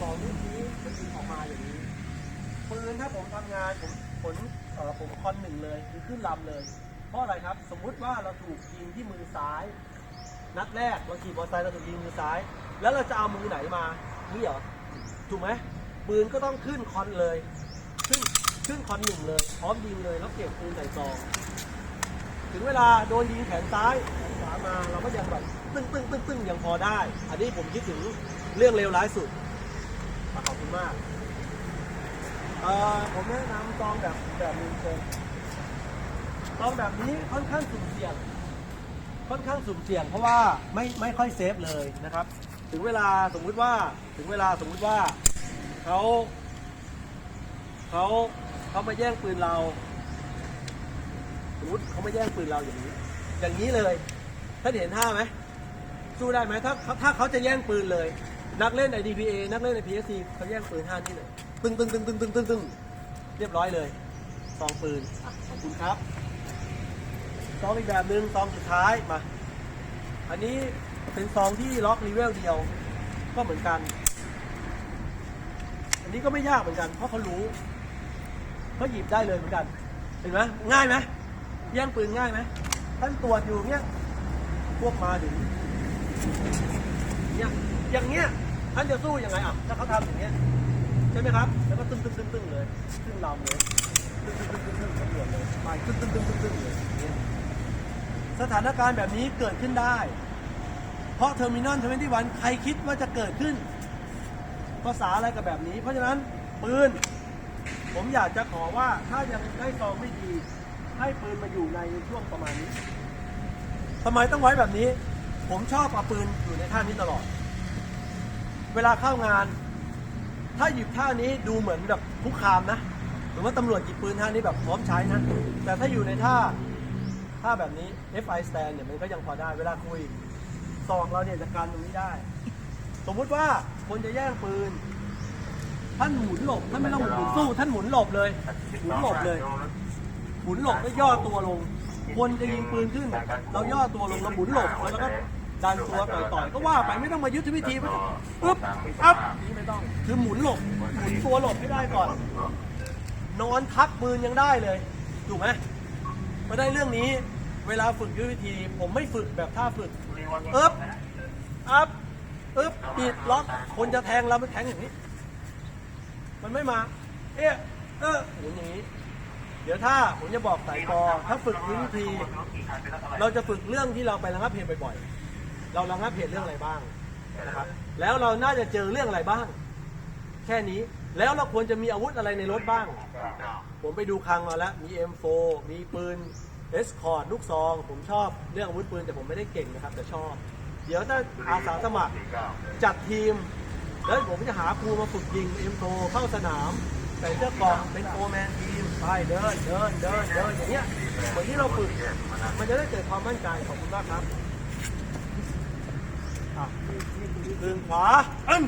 สองนิ้วนี้มันยิงออกมาอย่างนี้ปืนถ้าผมทำงานผมผลผมคอนหนึ่งเลยคือขึ้นลำเลย เพราะอะไรครับ สมมุติว่าเราถูกยิงที่มือซ้าย นัดแรกเราขี่มอเตอร์ไซค์เราถูกยิงมือซ้าย แล้วเราจะเอามือไหนมานี่เหรอถูกไหมปืนก็ต้องขึ้นคอนเลย ขึ้นขึ้นคอนหนึ่งเลย พร้อมยิงเลยแล้วเก็บปืนใส่ซองถึงเวลาโดนยิงแขนซ้ายแขนขวามาเราก็ยังแบบตึ้งตึ้งตึ้งตึ้งยังพอได้ อันนี้ผมคิดถึงเรื่องเลวร้ายสุด ขอบคุณมากเอ่อผมแนะนำซองแบบแบบนึงเป็นซองแบบนี้ค่อนข้างสุ่มเสี่ยง ค่อนข้างสุ่มเสี่ยง เพราะว่าไม่ไม่ค่อยเซฟเลยนะครับ ถึงเวลาสมมุติว่าถึงเวลาสมมุติว่าเขาเขาเขามาแย่งปืนเราสมมติเขาม่แย่งปืนเราอย่างนี้ อย่างนี้เลยท่านเห็นท่าไหมสู้ได้ไหมถ้าถ้าเขาจะแย่งปืนเลย นักเล่น IDPA นักเล่นใน PSC เขาแย่งปืนท่านี้เลยตึ้งตึ้งตึ้งตึ้งตึ้งตึ้งตึ้งเรียบร้อยเลยซองปืนขอบคุณครับซองอีกแบบหนึ่งซองสุดท้ายมา อันนี้เป็นซองที่ล็อกรีเวลเดียว ก็เหมือนกัน อันนี้ก็ไม่ยากเหมือนกัน เพราะเขารู้เขาหยิบได้เลยเหมือนกัน เห็นไหมง่ายไหมแย่งปืนง่ายไหมท่านตรวจอยู่เนี้ยพวกมาถึง เนี่ยอย่างเงี้ยท่านจะสู้ยังไงอะถ้าเขาทำอย่างเงี้ยใช่ไหมครับ แล้วก็ตึ้งตึ้งตึ้งตึ้งเลยขึ้นลำเลยตึ้งตึ้งตึ้งตึ้งตึ้งตำรวจเลยไปตึ้งตึ้งตึ้งตึ้งตึ้งเลยสถานการณ์แบบนี้เกิดขึ้นได้ เพราะเทอร์มินอลเทเวนตี้วันใครคิดว่าจะเกิดขึ้น ภาษาอะไรกับแบบนี้ เพราะฉะนั้นปืนผมอยากจะขอว่าถ้ายังได้ซองไม่ดี ให้ปืนมาอยู่ในช่วงประมาณนี้ทำไมต้องไว้แบบนี้ ผมชอบเอาปืนอยู่ในท่านี้ตลอด เวลาเข้างาน ถ้าหยิบท่านี้ดูเหมือนแบบคุกคามนะหรือว่าตำรวจหยิบปืนท่านี้แบบพร้อมใช้นะแต่ถ้าอยู่ในท่าท่าแบบนี้ FI stand เนี่ยมันก็ยังพอได้ เวลาคุยซองเราเนี่ยจะการตรงนี้ได้ สมมุติว่าคนจะแย่งปืน ท่านหมุนหลบท่านไม่ต้องหมุนสู้ ท่านหมุนหลบเลยหมุนหลบเลยหมุนหลบแล้วย่อตัวลง คนจะยิงปืนขึ้น เราย่อตัวลงเราหมุนหลบแล้วก็ ดันตัวต่อยๆก็ว่าไปไม่ต้องมายุทธวิธีไม่ต้องปึ๊บอัพนี่ไม่ต้องคือหมุนหลบหมุนตัวหลบให้ได้ก่อน นอนทักปืนยังได้เลยถูกไหมมาได้เรื่องนี้ เวลาฝึกยุทธวิธี ผมไม่ฝึกแบบท่าฝึกอึ๊บอัพอึ๊บปิดล็อกคนจะแทงเราไม่แทงอย่างนี้ มันไม่มา เอ๊ะเออหมุนอย่างนี้เดี๋ยวถ้าผมจะบอกสายกอถ้าฝึกวิธี เราจะฝึกเรื่องที่เราไประงับเหตุบ่อยๆ เราระงับเหตุเรื่องอะไรบ้างนะครับแล้วเราน่าจะเจอเรื่องอะไรบ้าง แค่นี้แล้วเราควรจะมีอาวุธอะไรในรถบ้าง ผมไปดูคลังมาแล้วมี M4 มีปืนเอสคอร์ดลูกซอง ผมชอบเรื่องอาวุธปืนแต่ผมไม่ได้เก่งนะครับ แต่ชอบ เดี๋ยวถ้าอาสาสมัครจัดทีม แล้วผมจะหาครูมาฝึกยิง M4 เข้าสนามใส่เสื้อกอกเป็นโฟแมนทีมไปเดินเดินเดินเดินอย่างเงี้ยเหมือนที่เราฝึกมันจะได้เกิดความมั่นใจขอบคุณมากครับ อะดึงขวาเอ้ม